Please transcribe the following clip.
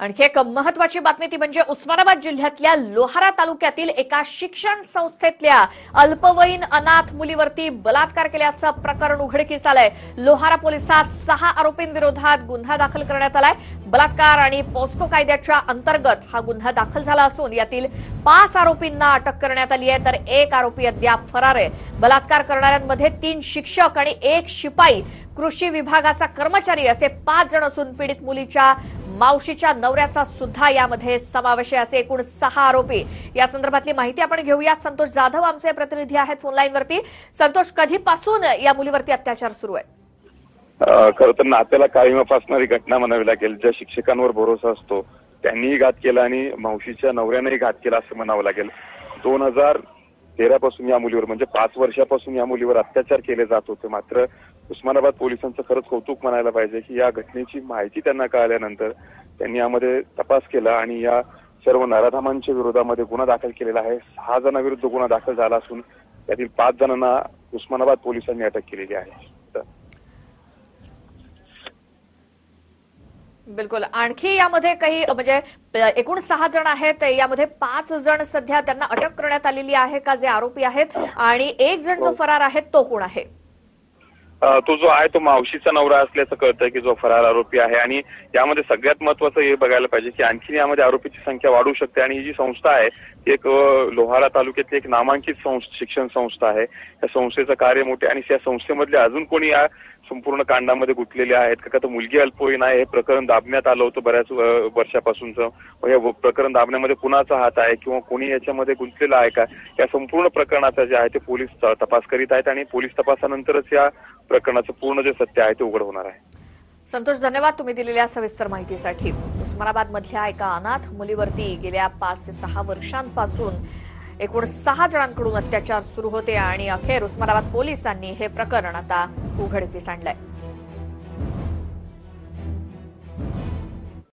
आणखी एक महत्वाची बातमी ती म्हणजे उस्मानाबाद जिल्ह्यातल्या लोहारा तालुक्यातील एका शिक्षण संस्थेतल्या अल्पवयीन अनाथ मुलीवरती बलात्कार केल्याचं प्रकरण उघडकीस आलंय. लोहारा पोलिसात सहा आरोपींविरोधात गुन्हा दाखल करण्यात आलाय. बलात्कार आणि पॉस्को कायद्याच्या अंतर्गत हा गुन्हा दाखल झाला असून यातील पाच आरोपींना अटक करण्यात आली आहे. तर एक आरोपी अद्याप फरार आहे. बलात्कार करणाऱ्यांमध्ये तीन शिक्षक आणि एक शिपाई. कृषी विभागाचा कर्मचारी असे पाच जण असून पीडित मुलीच्या मावशीच्या नवऱ्याचा सुद्धा यामध्ये समावेश आहे. असे एकूण सहा आरोपी. या संदर्भातली माहिती आपण घेऊयात. संतोष जाधव आमचे प्रतिनिधी आहेत फोनलाईनवरती संतोष कधीपासून या मुलीवरती अत्याचार सुरू आहे खरं तर नात्याला काळीमा फासणारी घटना म्हणावी लागेल. ज्या शिक्षकांवर भरोसा असतो त्यांनीही घात केला आणि मावशीच्या नवऱ्यानेही घात केला असं म्हणावं लागेल. दोन हजार तेरापासून या मुलीवर म्हणजे पाच वर्षापासून या मुलीवर अत्याचार केले जात होते. मात्र उस्मानाबाद पोलिसांचं खरंच कौतुक म्हणायला पाहिजे की या घटनेची माहिती त्यांना कळाल्यानंतर त्यांनी यामध्ये तपास केला आणि या सर्व नराधामांच्या विरोधामध्ये गुन्हा दाखल केलेला आहे. सहा जणांविरुद्ध गुन्हा दाखल झाला असून त्यातील पाच जणांना उस्मानाबाद पोलिसांनी अटक केलेली आहे तर बिलकुल. आणखी यामध्ये काही म्हणजे एकूण सहा जण आहेत. यामध्ये पाच जण सध्या त्यांना अटक करण्यात आलेली आहे का जे आरोपी आहेत? आणि एक जण जो फरार आहे तो कोण आहे? तो जो आहे तो मावशीचा नवरा असल्याचं कळतंय की जो फरार आरोपी आहे. आणि यामध्ये सगळ्यात महत्वाचं हे बघायला पाहिजे की आणखीन यामध्ये आरोपीची संख्या वाढू शकते. आणि ही जी संस्था आहे ती एक लोहारा तालुक्यातली एक नामांकित शिक्षण संस्था आहे. त्या संस्थेचं कार्य मोठे आणि त्या संस्थेमधले अजून कोणी या संपूर्ण कांडामध्ये गुंतलेले आहेत. का का तर मुलगी अल्पवयीन आहे. हे प्रकरण दाबण्यात आलं होतं बऱ्याच वर्षापासूनचं. हे प्रकरण दाबण्यामध्ये कुणाचा हात आहे किंवा कोणी याच्यामध्ये गुंतलेला आहे का? या संपूर्ण प्रकरणाचा जे आहे ते पोलीस तपास करीत आहेत आणि पोलीस तपासानंतरच या प्रकरणाचं पूर्ण जे सत्य आहे ते उघड होणार आहे. संतोष धन्यवाद तुम्ही दिलेल्या सविस्तर माहितीसाठी. उस्मानाबाद मधल्या एका अनाथ मुलीवरती गेल्या पाच ते सहा वर्षांपासून एकूण सहा जणांकडून अत्याचार सुरू होते आणि अखेर उस्मानाबाद पोलिसांनी हे प्रकरण आता उघडकीस आणलंय.